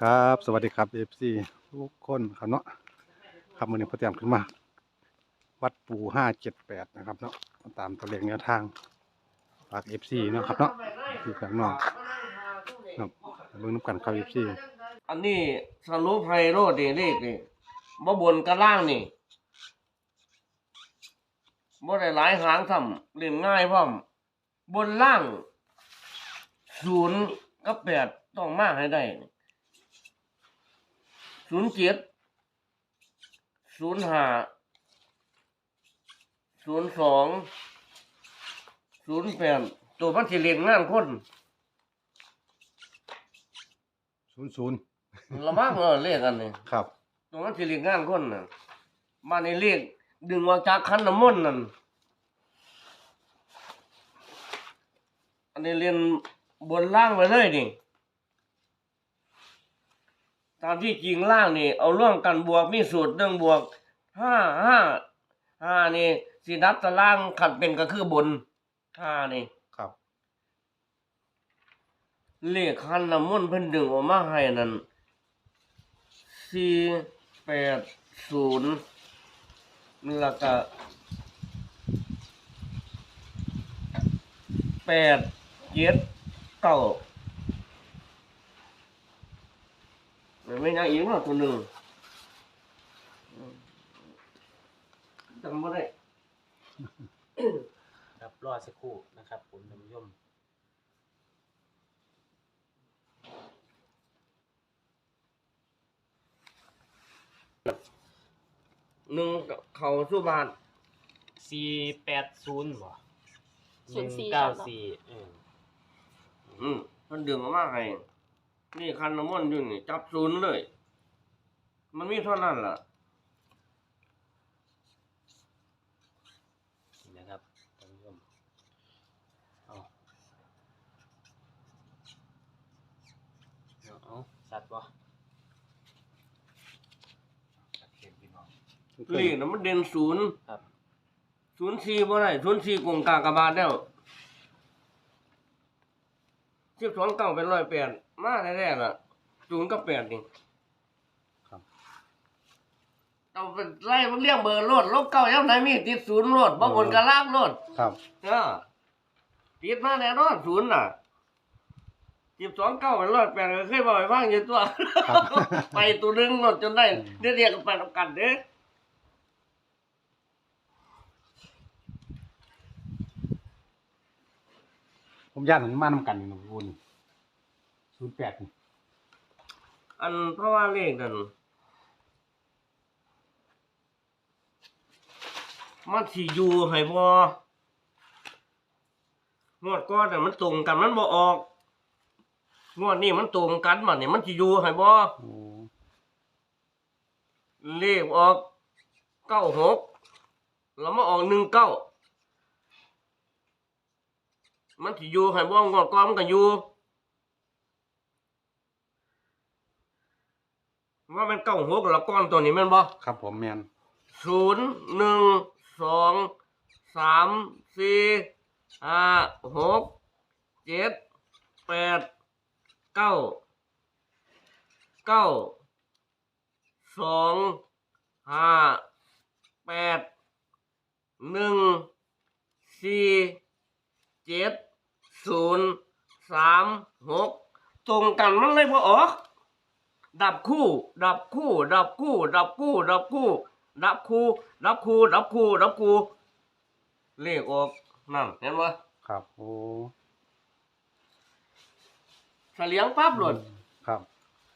ครับสวัสดีครับ FC ทุกคนครับเนาะครับวันนี้พอเตรียมขึ้นมา วัดปูห้าเจ็ดแปดนะครับเนาะตามตัวเลขแนวทางฝาก FC เนาะครับเนาะที่ข้างนอกครับเบิ่งน้ำกันครับ FC อันนี้สรุปไฮโรดนี่เลขนี่บ่บนกับล่างนี่บ่ได้หลายหางซ้ำเล่นง่ายพร้อมบนล่างศูนย์กับแปด ต้องมาให้ได้ศูนย์เจ็ดศูนย์ห้าศูนย์สองศูนย์แปดตัวมันสิเรียงงานคนศูนย์ศูนย์ระวังเออเลขอันนี้ครับตรงนั้นสิเรียกงานคนน่ะบ้านนี้เรียกดึงออกจากคันน้ำมนต์นั่นอันนี้เรียนบนล่างไปเลยนี่ ตามที่จริงล่างนี่ เอาร่วมกันบวกมีสูตรเรื่องบวกห้าห้าห้านี่สินับตารางขัดเป็นก็คือบนห้านี่ครับ เลขคันน้ำมนต์เพิ่นดึงออกมาให้นั่นสี่แปดศูนย์แล้วก็แปดเจ็ดเก้า มันไม่ยังอีกหรอกตัวหนึ่งจำไม่ได้ ครับรอสักครู่นะครับคุณท่านผู้ชมหนึ่งเขาสู้บ้านสี่แปดศูนย์บ่ศูนย์สี่เก้าครับสี่เอออืมมันดึงออกมาให้ นี่คันน้ำมันต์อยู่นี่ จับศูนย์เลย มันมีเท่านั้นล่ะนี่นะครับท่านผู้ชมเอาเอาเอาสัตว์บ่สัตว์เห็นพี่น้องเลขนะมันเด่นศูนย์ครับศูนย์สี่บ่ได้ศูนย์สี่กงกากบาทแล้วสิบสองเก้าเป็นร้อยแปด มาแน่ๆล่ะศูนย์กับแปดนี่ครับเอาไปไล่มันเรียงเบอร์รถลบเก้ายังไหนมีติดศูนย์รถบ่บนกระลากรถครับ เออติดมาแน่นอนศูนย์น่ะสิบสองเก้าเป็นร้อยแปดก็เคยบอกไปบ้างอยู่ตัว ครับ ไปตัวหนึงรถจนได้เดี๋ยวเรียกกันไปทำกันเด้อผมย่านมันมานำกันอยู่นะคุณ ศูนย์แปดอันเพราะว่าเลขนั่นมันสิอยู่ให้บ่งวดก่อนน่ะมันตรงกันมันบ่ออกงวดนี้มันตรงกันบัดนี้มันสิอยู่ให้บ่โอ้เลขออกเก้าหกแล้วมาออกหนึ่งเก้ามันสิอยู่ให้บ่งวดก่อนมันก็อยู่ ว่ามันเก้าหกแล้วก้อนตัวนี้แม่นบ่ครับผมแมนศูนย์หนึ่งสองสามสี่ห้าหกเจ็ดแปดเก้าเก้าสองห้าแปดหนึ่งสี่เจ็ดศูนย์สามหกตรงกันมันเลยพอออก ดับคู่ ดับคู่ ดับคู่ ดับคู่ ดับคู่ ดับคู่ ดับคู่ ดับคู่ ดับคู่เลขออกนั่นเห็นปะครับโอ้เฉลียงปั๊บหล่นครับ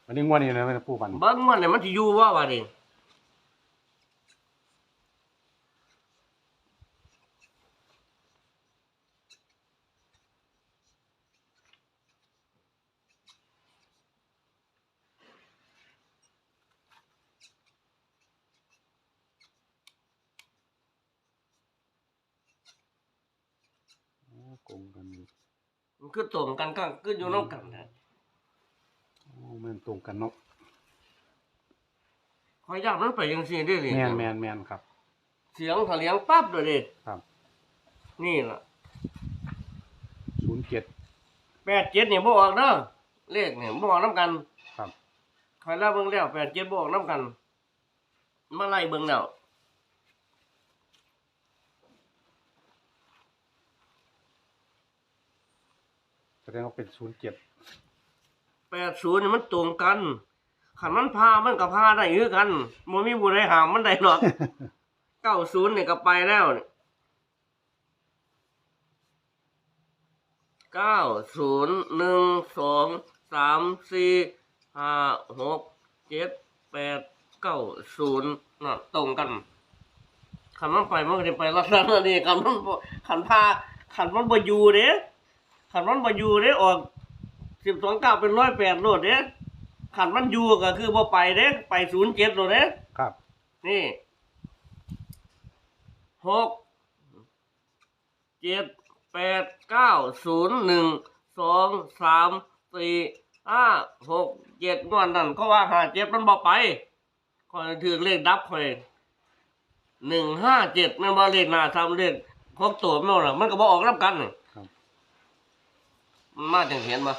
วันนี้งวดนี้นะไม่ได้ปูมัน เบิ้งมันเนี่ยมันจะอยู่ว่าวะนี่ กงกันอยู่มันคือตรงกันก็คืออยู่น้ำกันนะโอ้แม่นตรงกันเนาะคอยยากมันไปยังสี่ได้เลยแมนแมนแมนครับ เสียงเฉลียงปั๊บเลยดิครับ นี่ล่ะศูนย์เจ็ดแปดเจ็ดเนี่ยบ่ออกเด้อเลขเนี่ยบ่ออกน้ำกันคอยเล่าเบิ่งแล้วแปดเจ็ดบอกน้ำกัน มาไล่เบิ่งแล้ว ดงว่าเป็นศูนย์เจ็ดแปดศูนย์นี่มันตรงกันขันมันพามันกับพาได้คือกันมันมีบุญใดหามมันได้หรอกเก้าศูนย์เนี่ยก็ไปแล้วนี่เก้าศูนย์หนึ่งสองสามสี่ห้าหกเจ็ดแปดเก้าศูนย์น่ะตรงกันขันมันไปมันก็จะไปลักษณะนี้ขันมันบ่ขันพาขันมันบ่อยู่เด้ ขันมันบ่อยู่เด้ออกสิบสองเก้าเป็นร้อยแปดโลดเด้ขันมันอยู่ก็คือบ่ไปเด้ไปศูนย์เจ็ดโลดเด้ครับ นี่หกเจ็ดแปดเก้าศูนย์หนึ่งสองสามสี่ห้าหกเจ็ดงวดนั่นก็ว่าหาเจ็ดมันบอกไปคอยถือเลขดับคอยหนึ่งห้าเจ็ดแม่นว่าเลขหน้าทำเลขหกตัวแม่นว่ามันก็บอกออกรับกันนี่ครับ มันมาจังเห็นมา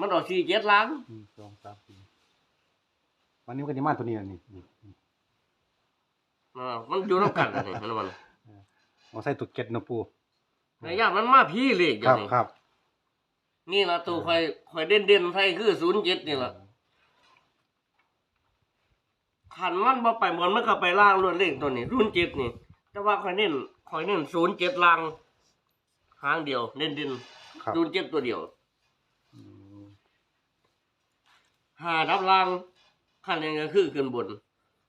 มันออกสี่เจ็ดล้านหนึ่งสองสามสี่วันนี้มันก็จะมาตัวนี้แล้วนี่นี่นี่อ่ามันอยู่น้ำกันนี่เห็นมันเอาใส่ตุกเก็ตนะปูในย่านมันมาพี่เลขอคย่ารับงนี้ครับนี่ละตัวคอยคอยเด่นเด่นๆไทยคือศูนย์เจ็ดนี่ละขันมันบ่ไปเหมือนมันก็ไปล่างล้วนเลขตัวนี้รุ่นเจ็ดนี่ แต่ว่าคอยเน้นคอยเน้นศูนย์เจ็ดล่าง หางเดียวเด่นเด่นครับศูนย์เจ็ดตัวเดียวอืมหาดับล่างขันนี้ก็คือขึ้นบน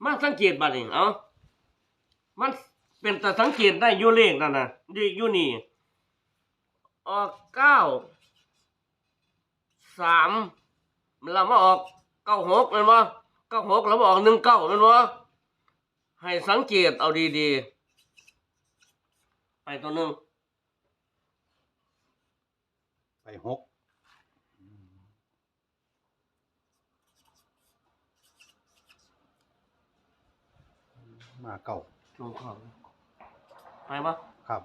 มาสังเกตบัดนี้เอ้ามันเป็นแต่สังเกตได้อยู่เลขนั่นน่ะอยู่อยู่นี่ออกเก้าสามเรามาออกเก้าหกเห็นบ่เก้าหกเรามาออกหนึ่งเก้าเห็นบ่ให้สังเกตเอาดีๆ ไปตัวหนึ่ง ไป หกอืมมาเก่าลงของไปปะครับ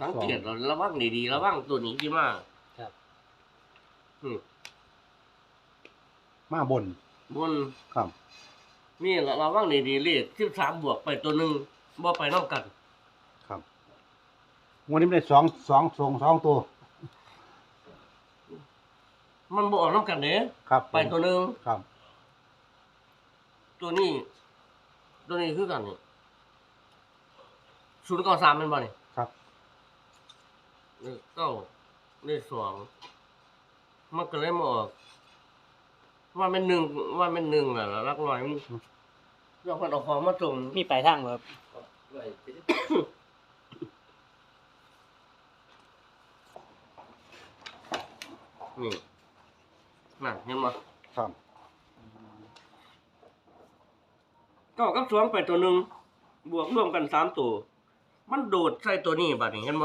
สังเกตเราระวังดีๆระวังตัวนี้ที่มากครับอืมมาบนบนครับ นี่ละระวังดีๆเลขสิบสามบวกไปตัวหนึ่ง บ่ไปนอกกันครับวันนี้ไม่ได้สองสองสองสองตัว มันบ่ออกน้ำกันเด้ครับไปตัวหนึ่งครับ ตัวนี้ ตัวนี้คือกันนี่ศูนย์เก้าสามเป็นบ่นี่ครับเลขเก้าเลขสองมันก็เลยมาออก ว่าเป็นหนึ่งว่าเป็นหนึ่งแหละรักร้อยมันเรื่องคนเอาของมาส่งมีปลายทางบ่ครับ นี่นั่นเห็นไหมครับ เก้ากับสองไปตัวหนึ่งบวกรวมกันสามตัว มันโดดใส่ตัวนี้บัดนี้เห็นไหม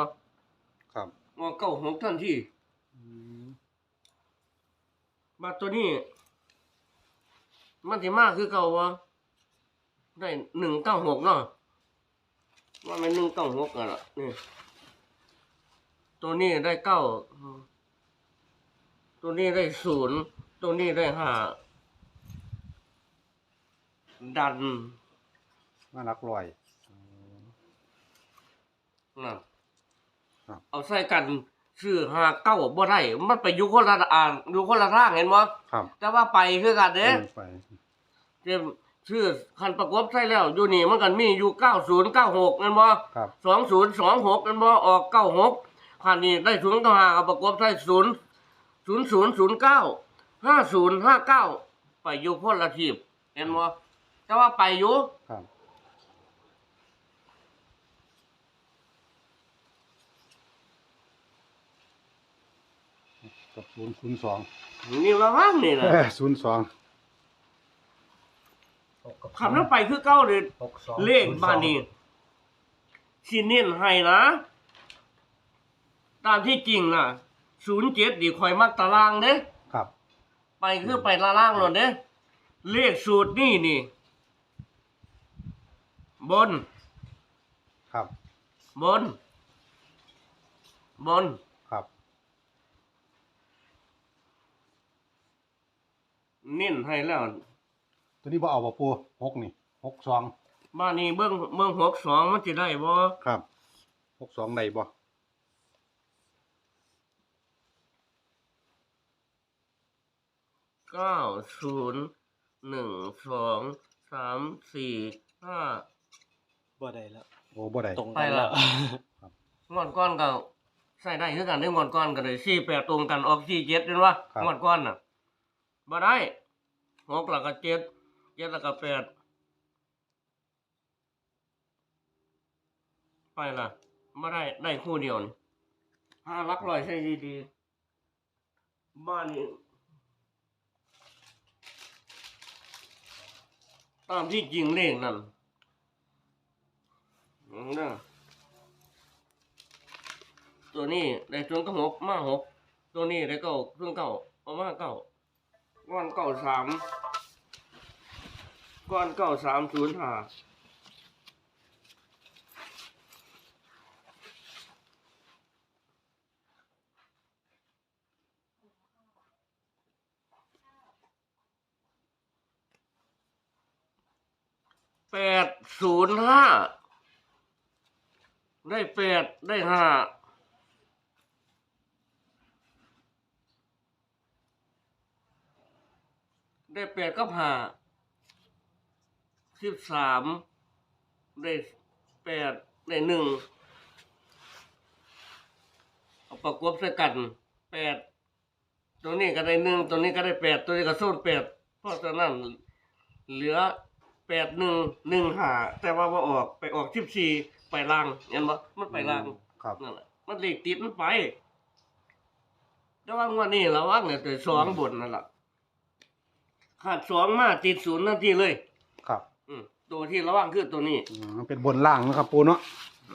ครับงอเก้าหกทันทีอืมบัดตัวนี้ มันสิมากคือเก่าวะได้หนึ่งเก้าหกเนาะ ว่ามันหนึ่งเก้าหกกันละนี่ ตัวนี้ได้เก้า ตัวนี้ได้ศูนย์ ตัวนี้ได้ห้า ดันมารักลอยอืมนั่นครับ เอาใส่กันชื่อหาเก้าบ่ได้ มันไปอยู่คนละอ่านอยู่คนละทางเห็นบ่ครับแต่ว่าไปคือกันเด้เออไป เตรียม ชื่อคันประกบใส่แล้ว อยู่นี่มันกันมีอยู่เก้าศูนย์เก้าหกเห็นบ่ครับสองศูนย์สองหกเห็นบ่ออกเก้าหกคันนี้ได้ศูนย์เก้าห้ากับประกบใส่ศูนย์ศูนย์ศูนย์ศูนย์เก้าห้าศูนย์ห้าเก้าไปอยู่คนละทีบเห็นบ่แต่ว่าไปอยู่ครับกับศูนย์ศูนย์สองนี่ละว่างนี่นะศูนย์สอง ขับนั้นไปคือเก้าเลยหกสองเลขบ้านนี้สิเน้นให้นะ ตามที่จริงน่ะศูนย์เจ็ดดีคอยมักตารางเด้ครับ ไปคือไปตารางหล่นเด้เลขสูตรนี่นี่ บน ครับ บน บน ครับนิ่นให้แล้ว ตัวนี้บ่เอาบ่ปูหกนี่หกสองบ้านนี้เบื้องเบื้องหกสองมันจะได้บ่ครับหกสองได้บ่เก้าศูนย์หนึ่งสองสามสี่ห้า บ่ได้แล้ว โอ้บ่ได้ ตรงไปกันแล้แล้ววงวดก้อนก็ใส่ได้คือกันได้งวดก้อนก็ได้สี่แปดตรงกันออกสี่เจ็ดเห็นวะงวดก้อนน่ะบ่ได้หกแล้วก็เจ็ด เจ็ดแล้วก็แปดไปละบ่ได้ได้คู่เดียวนี่ห้าหลักรอยใช่ดีๆบ้านนี้ตามที่จริงเลขนั่นอืมเด้ตัวนี้ได้ส่วก็หกมาหกตัวนี้ได้เก้าส่วนเก้าเอามาเก้าก้อนเก้าสาม ก้อนเก้าสามศูนย์ห้าแปดศูนย์ห้าได้แปดได้ห้าได้แปดก็ผ่า สิบสามได้แปดได้หนึ่งเอาประกบใส่กันแปดตัวนี้ก็ได้หนึ่งตัวนี้ก็ได้แปดตัวนี้ก็สู้แปดเพราะฉะนั้นเหลือแปดหนึ่งหนึ่งหาแต่ว่าว่าออกไปออกสิบสี่ไปล่างเห็นปะมันไปล่างครับ นั่นแหละมันเลขติดมันไปแต่ว่างวันนี้ระวังเนี่ยตัวสองบนนั่นแหละขาดสองมาติดศูนย์นาทีเลยครับอืม ตัวที่ระวังคือตัวนี้อืมมันเป็นบนล่างนะครับปูเนาะ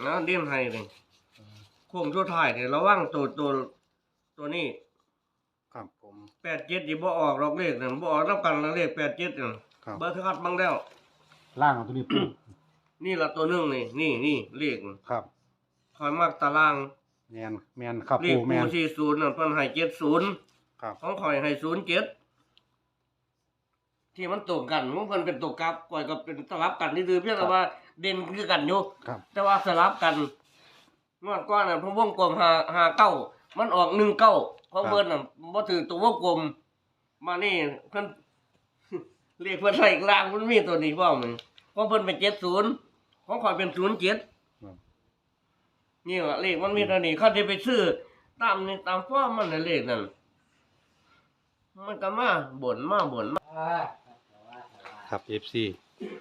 นะเดียนไทยเลยโค้งชั่วท้ายเนี่ยระวังตัวตัวตัวนี้ครับผมแปดเจ็ดที่บ่ออกหรอกเลขนั่นบ่ออกนับกันแล้วเลขแปดเจ็ดนั่นครับเบอร์ทัดบังแล้ว ล่างของตัวนี้ปู นี่ละตัวหนึงนี่นี่นี่เลขครับคอยมากตารางแมนแมนครับเลปูขแมปูนสี่ศูนย์นั่นเพิ่นให้เจ็ดศูนย์ครับของข่อยให้ศูนย์เจ็ด ที่มันตรงกันมันเพิ่นเป็นตัวกลับก่อยก็เป็นสลับกันนี่คือเพียงแต่ว่าเด่นคือกันอยู่ครับ แต่ว่าสลับกันงวดก้อนน่ะพระวงกลมหาหาเก้ามันออกหนึ่งเก้าของเพิ่นน่ะบ่ถือตัววงกลม มานี่เพิ่นเรียกเพิ่นใส่กลางมันมีตัวนี้บ่มึงของเพิ่นเป็นเจ็ดศูนย์ของข่อยเป็นศูนย์เจ็ดครับนี่ล่ะเลขมันมีตัวนี้เขาจะไปซื้อตามนี่ตามฟอร์มมันน่ะเลขนั่นมันก็มาบ่นมาบ่นมา ครับ FC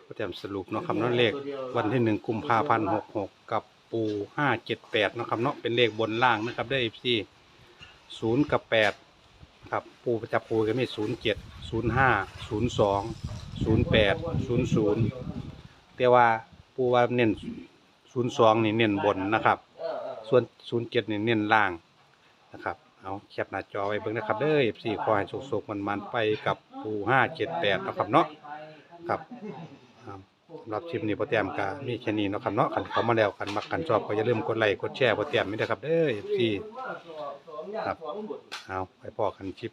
ก็แต้มสรุปเนาะครับเนาะเลขวันที่หนึ่งกุมภาพันธ์หกหกกับปูห้าเจ็ดแปดนาะครับเนาะเป็นเลขบนล่างนะครับได้ FC ศูนย์กับแปดครับปูประจับปูก็มีศูนย์เจ็ดศูนย์ห้าศูนย์สองศูนย์แปดศูนย์ศูนย์แต่ว่าปูว่าเน้นศูนย์สองนี่เน้นบนนะครับ ส่วนศูนย์เจ็ดนี่เน้นล่างนะครับเอาแคปหน้าจอไว้เบิ่งนะครับเด้อ FC ขอให้สุกๆมันๆไปกับปูห้าเจ็ดแปดนาะครับเนาะ ครับสำหรับคลิปนี้โปรแกรมก็มีแค่นี้เนาะครับเนาะคันเขามาแล้วคันมักกันชอบก็อย่าลืมกดไลค์กดแชร์โปรแกรมไม่ได้ครับเด้อ FC ครับเอาไปพอกันคลิป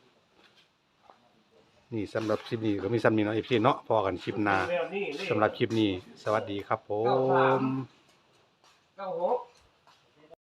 นี่สำหรับคลิปนี้ก็มีซ้ำนี้เนาะ FC เนาะพอกันคลิปหน้าสำหรับคลิปนี้ สวัสดีครับผม เก้าหก